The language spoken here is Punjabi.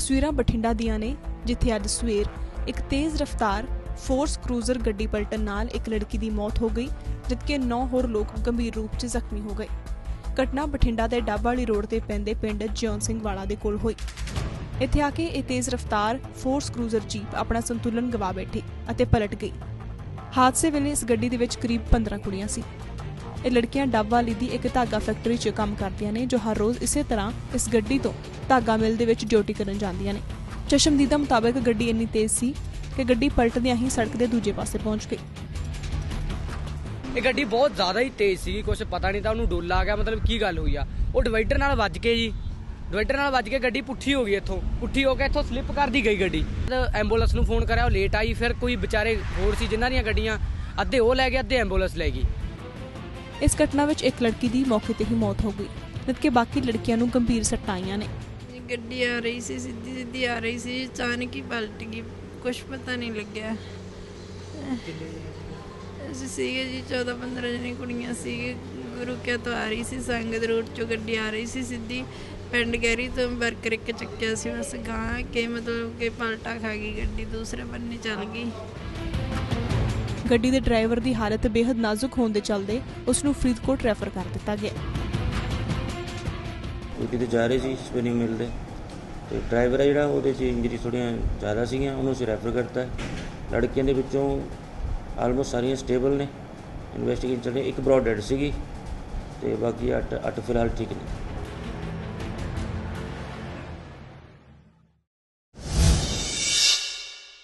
ਤਸਵੀਰਾਂ ਬਠਿੰਡਾ ਦੀਆਂ ਨੇ, ਜਿੱਥੇ ਅੱਜ ਸਵੇਰ ਇੱਕ ਤੇਜ਼ ਰਫ਼ਤਾਰ ਫੋਰਸ ਕਰੂਜ਼ਰ ਗੱਡੀ ਪਲਟਣ ਨਾਲ ਇੱਕ ਲੜਕੀ ਦੀ ਮੌਤ ਹੋ ਗਈ, ਜਦਕਿ 9 ਹੋਰ ਲੋਕ ਗੰਭੀਰ ਰੂਪ 'ਚ ਜ਼ਖਮੀ ਹੋ ਗਏ। ਘਟਨਾ ਬਠਿੰਡਾ ਦੇ ਡੱਬ ਵਾਲੀ ਰੋਡ ਤੇ ਪੈਂਦੇ ਪਿੰਡ ਜਿਉਂ ਸਿੰਘ ਵਾਲਾ ਦੇ ਕੋਲ ਹੋਈ। ਇੱਥੇ ਆ ਕੇ ਇਹ ਤੇਜ਼ ਰਫ਼ਤਾਰ ਫੋਰਸ ਕਰੂਜ਼ਰ ਜੀਪ ਆਪਣਾ ਸੰਤੁਲਨ ਗਵਾ ਬੈਠੀ ਅਤੇ ਪਲਟ ਗਈ। ਹਾਦਸੇ ਵੇਲੇ ਇਸ ਗੱਡੀ ਦੇ ਵਿੱਚ ਕਰੀਬ 15 ਕੁੜੀਆਂ ਸੀ। ਇਹ ਲੜਕੀਆਂ ਡੱਬ ਵਾਲੀ ਦੀ ਇੱਕ ਧਾਗਾ ਫੈਕਟਰੀ 'ਚ ਕੰਮ ਕਰਦੀਆਂ ਨੇ ਜੋ ਹਰ ਰੋਜ਼ ਇਸੇ ਤਰ੍ਹਾਂ ਇਸ ਗੱਡੀ ਤੋਂ ਧਾਗਾ ਮਿਲ ਦੇ ਵਿੱਚ ਡਿਊਟੀ ਕਰਨ ਜਾਂਦੀਆਂ ਨੇ। ਚਸ਼ਮਦੀਦਾ ਮੁਤਾਬਕ ਗੱਡੀ ਇੰਨੀ ਤੇਜ਼ ਸੀ ਕਿ ਗੱਡੀ ਪਲਟਦਿਆਂ ਹੀ ਸੜਕ ਦੇ ਦੂਜੇ ਪਾਸੇ ਪਹੁੰਚ ਗਈ। ਇਹ ਗੱਡੀ ਬਹੁਤ ਜ਼ਿਆਦਾ ਹੀ ਤੇਜ਼ ਸੀ ਕੁਝ ਪਤਾ ਨਹੀਂ ਤਾਂ ਉਹਨੂੰ ਡੋਲਾ ਆ ਗਿਆ, ਮਤਲਬ ਕੀ ਗੱਲ ਹੋਈ ਆ? ਉਹ ਡਿਵਾਈਡਰ ਨਾਲ ਵੱਜ ਕੇ ਜੀ, ਡਿਵਾਈਡਰ ਨਾਲ ਵੱਜ ਕੇ ਗੱਡੀ ਪੁੱਠੀ ਹੋ ਗਈ ਇੱਥੋਂ, ਪੁੱਠੀ ਹੋ ਕੇ ਇੱਥੋਂ ਸਲਿੱਪ ਕਰਦੀ ਗਈ ਗੱਡੀ। ਐਂਬੂਲੈਂਸ ਨੂੰ ਫੋਨ ਕਰਿਆ, ਉਹ ਲੇਟ ਆਈ, ਫਿਰ ਕੋਈ ਵਿਚਾਰੇ ਹੋਰ ਸੀ ਜਿਨ੍ਹਾਂ ਦੀਆਂ ਗੱਡੀਆਂ, ਅੱਧੇ ਉਹ ਲੈ ਗਏ, ਅੱਧੇ ਐਂਬੂਲੈਂਸ ਲੈ ਗਈ। ਇਸ ਘਟਨਾ ਵਿੱਚ ਇੱਕ ਲੜਕੀ ਦੀ ਮੌਕੇ ਤੇ ਹੀ ਮੌਤ ਹੋ ਗਈ। ਜਦਕਿ ਬਾਕੀ ਲੜਕੀਆਂ ਨੂੰ ਗੰਭੀਰ ਸੱਟਾਂ ਆਈਆਂ ਨੇ। ਗੱਡੀ ਆ ਰਹੀ ਸੀ ਸਿੱਧੀ ਸਿੱਧੀ ਆ ਰਹੀ ਸੀ, ਅਚਾਨਕ ਹੀ ਪਲਟ ਗਈ। ਕੁਝ ਪਤਾ ਨਹੀਂ ਲੱਗਿਆ। ਅਸੀਂ ਸੀਗੇ ਜੀ 14 15 ਜਣੀ ਕੁੜੀਆਂ ਸੀਗੇ। ਰੁਕਿਆ ਤੋਂ ਆ ਰਹੀ ਸੀ, ਸੰਗਤ ਰੋਡ ਚੋਂ ਗੱਡੀ ਆ ਰਹੀ ਸੀ, ਸਿੱਧੀ ਪਿੰਡ ਗੈਰੀ ਤੋਂ ਵਰਕਰ ਇੱਕ ਚੱਕਿਆ ਸੀ, ਬਸ ਗਾਂ ਕੇ ਮਤਲਬ ਕਿ ਪਲਟਾ ਖਾ ਗਈ ਗੱਡੀ, ਦੂਸਰੇ ਬੰਨੇ ਚੱਲ ਗਈ। ਗੱਡੀ ਦੇ ਡਰਾਈਵਰ ਦੀ ਹਾਲਤ ਬੇहद ਨਾਜ਼ੁਕ ਹੋਣ ਦੇ ਚੱਲਦੇ ਉਸ ਨੂੰ ਫਰੀਦਕੋਟ ਰੈਫਰ ਕਰ ਦਿੱਤਾ ਗਿਆ। ਉਹ ਕਿਤੇ ਜਾ ਰਹੇ ਸੀ ਸਪਿਨਿੰਗ ਮਿਲ ਦੇ। ਤੇ ਡਰਾਈਵਰ ਆ ਜਿਹੜਾ, ਉਹਦੇ 'ਚ ਇੰਜਰੀ ਥੋੜ੍ਹੀਆਂ ਜ਼ਿਆਦਾ ਸੀਗੀਆਂ, ਉਹਨੂੰ ਅਸੀਂ ਰੈਫਰ ਕਰਤਾ ਲੜਕੀਆਂ ਦੇ ਵਿੱਚੋਂ ਆਲਮੋਸਟ ਸਾਰੀਆਂ ਸਟੇਬਲ ਨੇ। ਇਨਵੈਸਟੀਗੇਸ਼ਨ ਚੱਲ ਰਹੀ ਇੱਕ ਬ੍ਰੌਡ ਡੈਡ ਸੀਗੀ। ਤੇ ਬਾਕੀ ਅੱਠ ਅੱਠ ਫਿਲਹਾਲ ਠੀਕ ਨੇ।